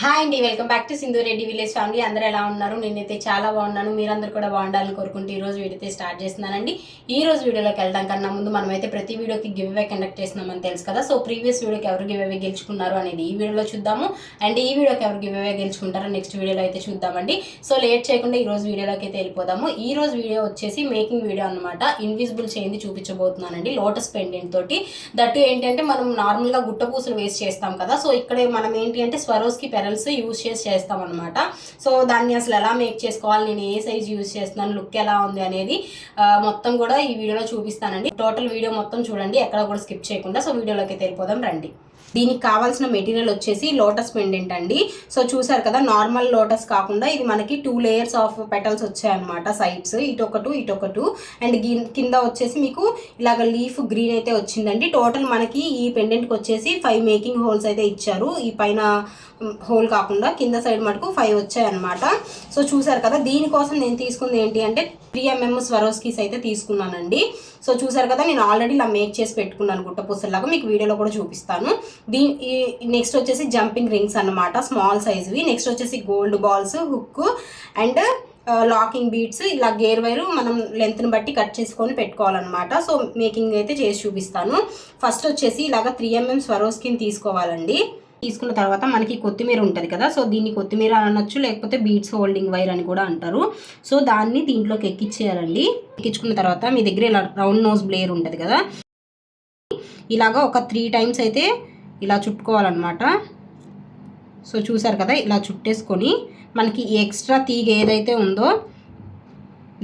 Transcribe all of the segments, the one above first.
Hi అండి welcome back to Sindhu Reddy village family. అందరూ ఎలా ఉన్నారు? నేనైతే చాలా బాగున్నాను. మీరందరూ కూడా బాగుండాలని కోరుకుంటూ ఈ రోజు వీడియో అయితే స్టార్ట్ చేస్తున్నానండి. ఈ రోజు వీడియోలోకి వెళ్ళడం కన్నా ముందు మనమైతే ప్రతి వీడియోకి గివ్ అవే కండక్ట్ చేస్తున్నామని తెలుసు కదా. సో ప్రీవియస్ వీడియోకి ఎవరు గివ్ అవే గెలుచుకున్నారు అనేది ఈ వీడియోలో చూద్దాము. అండ్ ఈ వీడియోకి ఎవరు గివ్ అవే గెలుచుకుంటారో నెక్స్ట్ వీడియోలో అయితే చూద్దామండి. సో లేట్ చేయకుండా ఈ రోజు వీడియోలోకి అయితే వెళ్ళిపోదాము. ఈ రోజు వీడియో వచ్చేసి మేకింగ్ వీడియో అనమాట ఇన్విజిబుల్ చేయింది చూపించబోతున్నానండి. లోటస్ పెండెంట్ తోటి. దట్టు ఏంటంటే మనం నార్మల్గా గుట్ట పూసలు వేస్ట్ చేస్తాం కదా. సో ఇక్కడ మనం ఏంటి అంటే స్వరోస్కి పెరల్స్ యూస్ చేసి చేస్తాం అనమాట సో దాన్ని అసలు ఎలా మేక్ చేసుకోవాలి నేను ఏ సైజ్ యూస్ చేస్తున్నాను లుక్ ఎలా ఉంది అనేది మొత్తం కూడా ఈ వీడియోలో చూపిస్తానండి. టోటల్ వీడియో మొత్తం చూడండి ఎక్కడ కూడా స్కిప్ చేయకుండా. సో వీడియోలోకి అయితే వెళ్ళిపోదాం రండి. దీనికి కావాల్సిన మెటీరియల్ వచ్చేసి లోటస్ పెండెంట్ అండి. సో చూసారు కదా నార్మల్ లోటస్ కాకుండా ఇది మనకి టూ లేయర్స్ ఆఫ్ పెటల్స్ వచ్చాయన్నమాట సైడ్స్ ఇటొకటు ఇటొకటు. అండ్ కింద వచ్చేసి మీకు ఇలాగ లీఫ్ గ్రీన్ అయితే వచ్చిందండి. టోటల్ మనకి ఈ పెండెంట్కి వచ్చేసి ఫైవ్ మేకింగ్ హోల్స్ అయితే ఇచ్చారు. ఈ పైన హోల్ కాకుండా కింద సైడ్ మటుకు ఫైవ్ వచ్చాయన్నమాట. సో చూసారు కదా దీనికోసం నేను తీసుకుంది ఏంటి అంటే త్రీ ఎంఎం స్వరోస్కీస్ అయితే తీసుకున్నానండి. సో చూసారు కదా నేను ఆల్రెడీ ఇలా మేక్ చేసి పెట్టుకున్నాను గుట్ట పూసల్లాగా మీకు వీడియోలో కూడా చూపిస్తాను. దీ నెక్స్ట్ వచ్చేసి జంపింగ్ రింగ్స్ అన్నమాట స్మాల్ సైజ్వి నెక్స్ట్ వచ్చేసి gold balls hook and locking beads ఇలా గేర్ వైర్ మనం లెంత్ని బట్టి కట్ చేసుకొని పెట్టుకోవాలన్నమాట. సో మేకింగ్ అయితే చేసి చూపిస్తాను. ఫస్ట్ వచ్చేసి ఇలాగ త్రీ ఎంఎం స్వరోస్కిన్ తీసుకోవాలండి. తీసుకున్న తర్వాత మనకి కొత్తిమీర ఉంటుంది కదా సో దీన్ని కొత్తిమీర అనొచ్చు లేకపోతే బీట్స్ హోల్డింగ్ వైర్ అని కూడా అంటారు. సో దాన్ని దీంట్లోకి ఎక్కించేయాలండి ఎక్కించుకున్న తర్వాత మీ దగ్గర ఇలా రౌండ్ నోస్ బ్లేయర్ ఉంటుంది కదా. ఇలాగా ఒక త్రీ టైమ్స్ అయితే ఇలా చుట్టుకోవాలన్నమాట. సో చూసారు కదా ఇలా చుట్టేసుకొని మనకి ఎక్స్ట్రా తీగ ఏదైతే ఉందో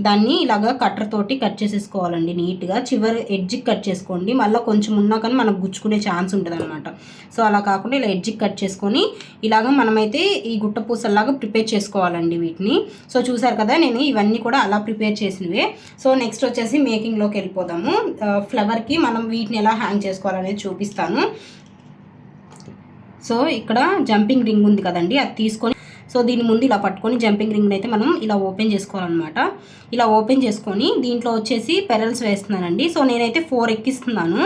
దాన్ని ఇలాగా కట్టర్ తోటి కట్ చేసేసుకోవాలండి నీట్గా. చివరి ఎడ్జ్కి కట్ చేసుకోండి. మళ్ళీ కొంచెం ఉన్నా కానీ మనకు గుచ్చుకునే ఛాన్స్ ఉంటుంది అనమాట సో అలా కాకుండా ఇలా ఎడ్జికి కట్ చేసుకొని ఇలాగ మనమైతే ఈ గుట్ట పూసల్లాగా ప్రిపేర్ చేసుకోవాలండి వీటిని. సో చూసారు కదా నేను ఇవన్నీ కూడా అలా ప్రిపేర్ చేసినవే. సో నెక్స్ట్ వచ్చేసి మేకింగ్లోకి వెళ్ళిపోదాము. ఫ్లవర్కి మనం వీటిని ఎలా హ్యాంగ్ చేసుకోవాలనేది చూపిస్తాను. సో ఇక్కడ జంపింగ్ రింగ్ ఉంది కదండి అది తీసుకొని సో దీని ముందు ఇలా పట్టుకొని జంపింగ్ రింగ్ అయితే మనం ఇలా ఓపెన్ చేసుకోవాలన్నమాట. ఇలా ఓపెన్ చేసుకొని దీంట్లో వచ్చేసి పెరల్స్ వేస్తున్నానండి. సో నేనైతే ఫోర్ ఎక్కిస్తున్నాను.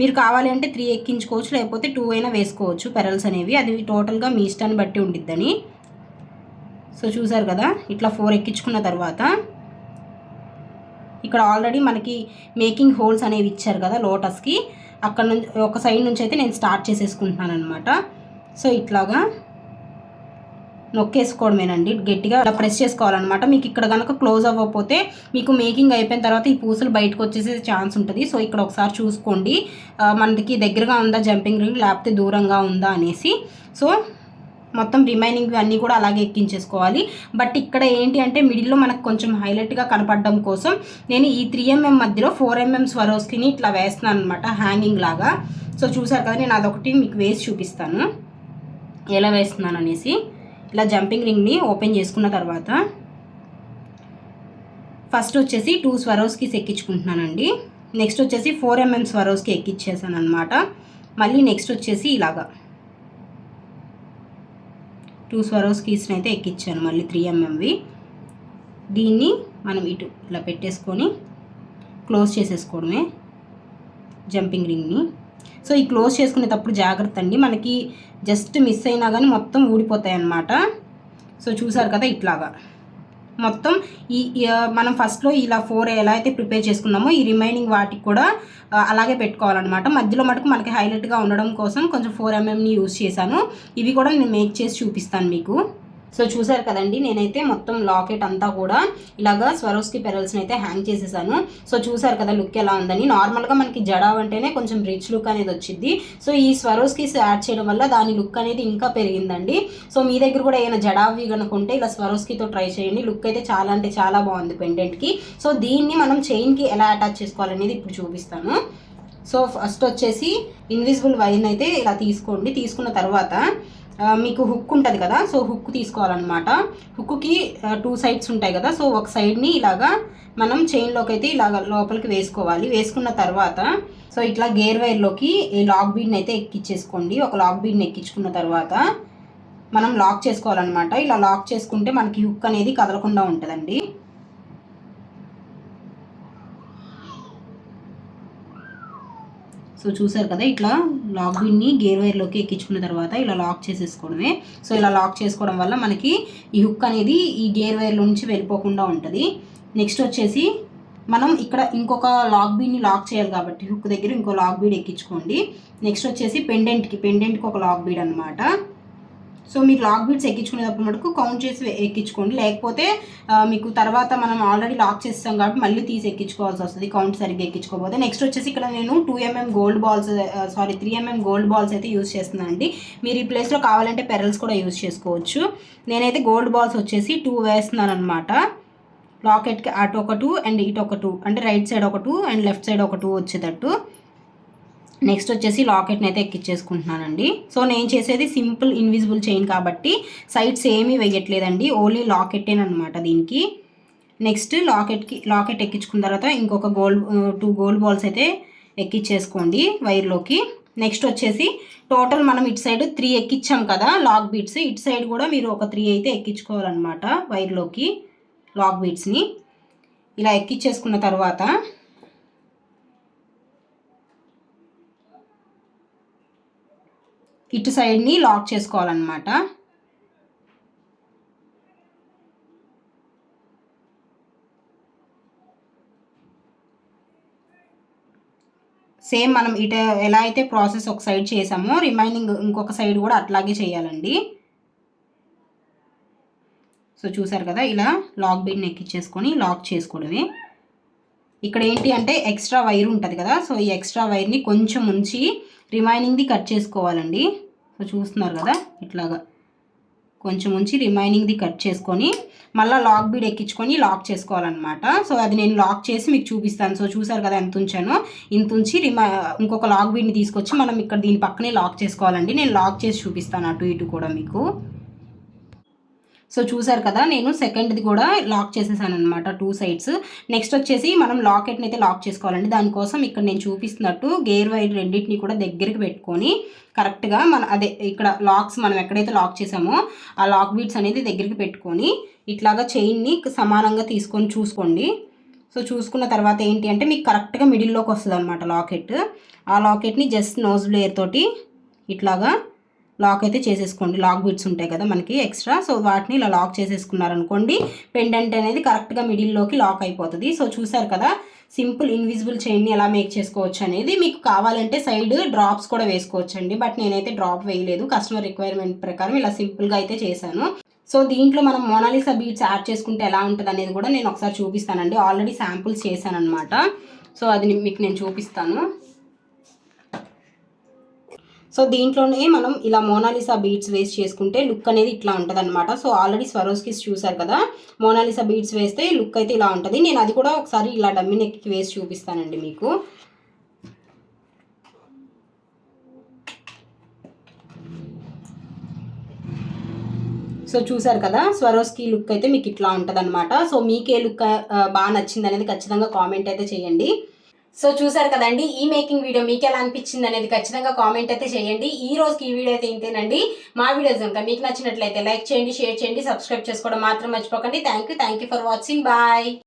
మీరు కావాలి అంటే త్రీ ఎక్కించుకోవచ్చు లేకపోతే టూ అయినా వేసుకోవచ్చు పెరల్స్ అనేవి. అది టోటల్గా మీ ఇష్టాన్ని బట్టి ఉండిద్దని. సో చూసారు కదా ఇట్లా ఫోర్ ఎక్కించుకున్న తర్వాత ఇక్కడ ఆల్రెడీ మనకి మేకింగ్ హోల్స్ అనేవి ఇచ్చారు కదా లోటస్కి. అక్కడ నుంచి ఒక సైడ్ నుంచి అయితే నేను స్టార్ట్ చేసేసుకుంటున్నాను అనమాట సో ఇట్లాగా నొక్కేసుకోవడమేనండి. గట్టిగా అలా ప్రెస్ చేసుకోవాలన్నమాట. మీకు ఇక్కడ కనుక క్లోజ్ అవ్వకపోతే మీకు మేకింగ్ అయిపోయిన తర్వాత ఈ పూసలు బయటకు వచ్చేసే ఛాన్స్ ఉంటుంది. సో ఇక్కడ ఒకసారి చూసుకోండి. మనకి దగ్గరగా ఉందా జంపింగ్ రింగ్ లేకపోతే దూరంగా ఉందా అనేసి. సో మొత్తం రిమైనింగ్ అన్నీ కూడా అలాగే ఎక్కించేసుకోవాలి. బట్ ఇక్కడ ఏంటి అంటే మిడిల్లో మనకు కొంచెం హైలైట్గా కనపడడం కోసం నేను ఈ త్రీ ఎంఎం మధ్యలో ఫోర్ ఎంఎం స్వరోస్కిని ఇట్లా వేస్తున్నాను అనమాట హ్యాంగింగ్ లాగా. సో చూసారు కదా నేను అదొకటి మీకు వేసి చూపిస్తాను. ఎలా వేస్తున్నాను అనేసి. ఇలా జంపింగ్ రింగ్ని ఓపెన్ చేసుకున్న తర్వాత ఫస్ట్ వచ్చేసి టూ స్వరోస్కి ఎక్కించుకుంటున్నానండి. నెక్స్ట్ వచ్చేసి ఫోర్ ఎంఎం స్వరోస్కి ఎక్కిచ్చేసాను అనమాట మళ్ళీ నెక్స్ట్ వచ్చేసి ఇలాగా. టూ స్వరోస్ కీస్ని అయితే ఎక్కించాను మళ్ళీ త్రీ ఎంఎంవి. దీన్ని మనం ఇటు ఇలా పెట్టేసుకొని క్లోజ్ చేసేసుకోవడమే జంపింగ్ రింగ్ని. సో ఈ క్లోజ్ చేసుకునేటప్పుడు జాగ్రత్త అండి. మనకి జస్ట్ మిస్ అయినా కానీ మొత్తం ఊడిపోతాయి అన్నమాట సో చూసారు కదా ఇట్లాగా. మొత్తం ఈ మనం ఫస్ట్లో ఇలా ఫోర్ ఎలా అయితే ప్రిపేర్ చేసుకున్నామో ఈ రిమైనింగ్ వాటికి కూడా అలాగే పెట్టుకోవాలన్నమాట. మధ్యలో మటుకు మనకి హైలైట్గా ఉండడం కోసం కొంచెం ఫోర్ ఎంఎంని యూస్ చేశాను. ఇవి కూడా నేను మేక్ చేసి చూపిస్తాను మీకు. సో చూసారు కదండి నేనైతే మొత్తం లాకెట్ అంతా కూడా ఇలాగా స్వరోస్కి పెరల్స్ని అయితే హ్యాంగ్ చేసేసాను. సో చూసారు కదా లుక్ ఎలా ఉందని. నార్మల్గా మనకి జడా అంటేనే కొంచెం రిచ్ లుక్ అనేది వచ్చింది సో ఈ స్వరోస్కి యాడ్ చేయడం వల్ల దాని లుక్ అనేది ఇంకా పెరిగిందండి. సో మీ దగ్గర కూడా ఏమైనా జడావి కనుకుంటే ఇలా స్వరోస్కితో ట్రై చేయండి. లుక్ అయితే చాలా అంటే చాలా బాగుంది పెండెంట్కి సో దీన్ని మనం చైన్కి ఎలా అటాచ్ చేసుకోవాలనేది ఇప్పుడు చూపిస్తాను. సో ఫస్ట్ వచ్చేసి ఇన్విజిబుల్ వైన్ అయితే ఇలా తీసుకోండి. తీసుకున్న తర్వాత మీకు హుక్ ఉంటుంది కదా సో హుక్ తీసుకోవాలన్నమాట. హుక్కి టూ సైడ్స్ ఉంటాయి కదా సో ఒక సైడ్ని ఇలాగా మనం చైన్లోకి అయితే ఇలాగ లోపలికి వేసుకోవాలి. వేసుకున్న తర్వాత సో ఇట్లా గేర్ వైర్లోకి ఈ లాక్ బీడ్ని అయితే ఎక్కించేసుకోండి ఒక లాక్ బీడ్ని ఎక్కించుకున్న తర్వాత మనం లాక్ చేసుకోవాలన్నమాట. ఇలా లాక్ చేసుకుంటే మనకి హుక్ అనేది కదలకుండా ఉంటుందండి. సో చూసారు కదా ఇట్లా లాక్ బిన్ని గేర్ వైర్లోకి ఎక్కించుకున్న తర్వాత ఇలా లాక్ చేసేసుకోవడమే. సో ఇలా లాక్ చేసుకోవడం వల్ల మనకి ఈ హుక్ అనేది ఈ గేర్ వైర్లో నుంచి వెళ్ళిపోకుండా ఉంటుంది. నెక్స్ట్ వచ్చేసి మనం ఇక్కడ ఇంకొక లాక్ బీడ్ని లాక్ చేయాలి కాబట్టి హుక్ దగ్గర ఇంకో లాక్ బీడ్ ఎక్కించుకోండి. నెక్స్ట్ వచ్చేసి పెండెంట్కి పెండెంట్కి ఒక లాక్ బీడ్ అనమాట సో మీరు లాక్ బీడ్స్ ఎక్కించుకునేటప్పుడు మటుకు కౌంట్ చేసి ఎక్కించుకోండి. లేకపోతే మీకు తర్వాత మనం ఆల్రెడీ లాక్ చేస్తాం కాబట్టి మళ్ళీ తీసి ఎక్కించుకోవాల్సి వస్తుంది. కౌంట్ సరిగ్గా ఎక్కించుకోకపోతే. నెక్స్ట్ వచ్చేసి ఇక్కడ నేను two MM gold balls sorry three MM gold balls అయితే యూస్ చేస్తున్నానండి. మీరు ఈ ప్లేస్లో కావాలంటే పెరల్స్ కూడా యూస్ చేసుకోవచ్చు. నేనైతే గోల్డ్ బాల్స్ వచ్చేసి టూ వేస్తున్నాను అనమాట లాకెట్కి అటు ఒక టూ అండ్ ఇటు ఒక టూ అంటే రైట్ సైడ్ ఒక టూ అండ్ లెఫ్ట్ సైడ్ ఒక టూ వచ్చేటట్టు. నెక్స్ట్ వచ్చేసి లాకెట్ని అయితే ఎక్కించేసుకుంటున్నానండి సో నేను చేసేది సింపుల్ ఇన్విజిబుల్ చైన్ కాబట్టి సైడ్స్ ఏమీ వేయట్లేదండి. ఓన్లీ లాకెట్టేనమాట దీనికి. నెక్స్ట్ లాకెట్కి లాకెట్ ఎక్కించుకున్న తర్వాత ఇంకొక గోల్డ్ టూ గోల్డ్ బాల్స్ అయితే ఎక్కించేసుకోండి వైర్లోకి. నెక్స్ట్ వచ్చేసి టోటల్ మనం ఇటు సైడ్ త్రీ ఎక్కించాం కదా లాక్ బీట్స్ ఇటు సైడ్ కూడా మీరు ఒక త్రీ అయితే ఎక్కించుకోవాలన్నమాట వైర్లోకి లాక్ బీట్స్ని ఇలా ఎక్కించేసుకున్న తర్వాత ఇటు సైడ్ని లాక్ చేసుకోవాలన్నమాట. సేమ్ మనం ఇటు ఎలా అయితే ప్రాసెస్ ఒక సైడ్ చేసామో రిమైనింగ్ ఇంకొక సైడ్ కూడా అట్లాగే చేయాలండి. సో చూసారు కదా ఇలా లాక్ బీడ్ని ఎక్కించేసుకొని లాక్ చేసుకోవడమే. ఇక్కడ ఏంటి అంటే ఎక్స్ట్రా వైర్ ఉంటుంది కదా సో ఈ ఎక్స్ట్రా వైర్ని కొంచెం ఉంచి రిమైనింగ్ది కట్ చేసుకోవాలండి. సో చూస్తున్నారు కదా ఇట్లాగా. కొంచెం ఉంచి రిమైనింగ్ది కట్ చేసుకొని మళ్ళీ లాక్ బీడ్ ఎక్కించుకొని లాక్ చేసుకోవాలన్నమాట. సో అది నేను లాక్ చేసి మీకు చూపిస్తాను. సో చూసారు కదా ఎంత ఉంచానో? ఇంత ఉంచి రిమై ఇంకొక లాక్ బీడ్ని తీసుకొచ్చి మనం ఇక్కడ దీని పక్కనే లాక్ చేసుకోవాలండి. నేను లాక్ చేసి చూపిస్తాను అటు ఇటు కూడా మీకు. సో చూసారు కదా నేను సెకండ్ది కూడా లాక్ చేసేసాను అనమాట టూ సైడ్స్ నెక్స్ట్ వచ్చేసి మనం లాకెట్ని అయితే లాక్ చేసుకోవాలండి. దానికోసం ఇక్కడ నేను చూపిస్తున్నట్టు గేర్ వైర్ రెండింటిని కూడా దగ్గరికి పెట్టుకొని కరెక్ట్గా మన అదే ఇక్కడ లాక్స్ మనం ఎక్కడైతే లాక్ చేసామో ఆ లాక్ బీట్స్ అనేది దగ్గరికి పెట్టుకొని ఇట్లాగా చైన్ని సమానంగా తీసుకొని చూసుకోండి. సో చూసుకున్న తర్వాత ఏంటి అంటే మీకు కరెక్ట్గా మిడిల్లోకి వస్తుంది అనమాట లాకెట్ ఆ లాకెట్ని జస్ట్ నోజ్ బ్లేయర్ తోటి ఇట్లాగా లాక్ అయితే చేసేసుకోండి. లాక్ బిట్స్ ఉంటాయి కదా మనకి ఎక్స్ట్రా. సో వాటిని ఇలా లాక్ చేసేసుకున్నారనుకోండి పెండెంట్ అనేది కరెక్ట్గా మిడిల్లోకి లాక్ అయిపోతుంది. సో చూసారు కదా సింపుల్ ఇన్విజిబుల్ చైన్ని ఎలా మేక్ చేసుకోవచ్చు అనేది మీకు కావాలంటే సైడ్ డ్రాప్స్ కూడా వేసుకోవచ్చండి. బట్ నేనైతే డ్రాప్ వేయలేదు. కస్టమర్ రిక్వైర్మెంట్ ప్రకారం ఇలా సింపుల్గా అయితే చేశాను. సో దీంట్లో మనం మోనాలిసా బీట్స్ యాడ్ చేసుకుంటే ఎలా ఉంటుంది అనేది కూడా నేను ఒకసారి చూపిస్తానండి. ఆల్రెడీ శాంపుల్స్ చేశాను అనమాట సో అది మీకు నేను చూపిస్తాను. సో దీంట్లోనే మనం ఇలా మోనాలిసా బీడ్స్ వేస్ట్ చేసుకుంటే లుక్ అనేది ఇట్లా ఉంటుంది అనమాట సో ఆల్రెడీ స్వరోస్కిస్ చూసారు కదా మోనాలిసా బీడ్స్ వేస్తే లుక్ అయితే ఇలా ఉంటుంది. నేను అది కూడా ఒకసారి ఇలా డమ్మి నెక్కి వేసి చూపిస్తానండి మీకు. సో చూసారు కదా స్వరోస్కి లుక్ అయితే మీకు ఇట్లా ఉంటుంది అనమాట సో మీకే లుక్ బాగా నచ్చింది అనేది ఖచ్చితంగా కామెంట్ అయితే చేయండి. సో చూసారు కదండి ఈ మేకింగ్ వీడియో మీకు ఎలా అనిపించింది అనేది ఖచ్చితంగా కామెంట్ అయితే చేయండి. ఈ రోజుకి ఈ వీడియో అయితే ఇంతేనండి. మా వీడియోస్ కనుక మీకు నచ్చినట్లయితే లైక్ చేయండి షేర్ చేయండి సబ్స్క్రైబ్ చేసుకోవడం మాత్రం మర్చిపోకండి. Thank you thank you for watching bye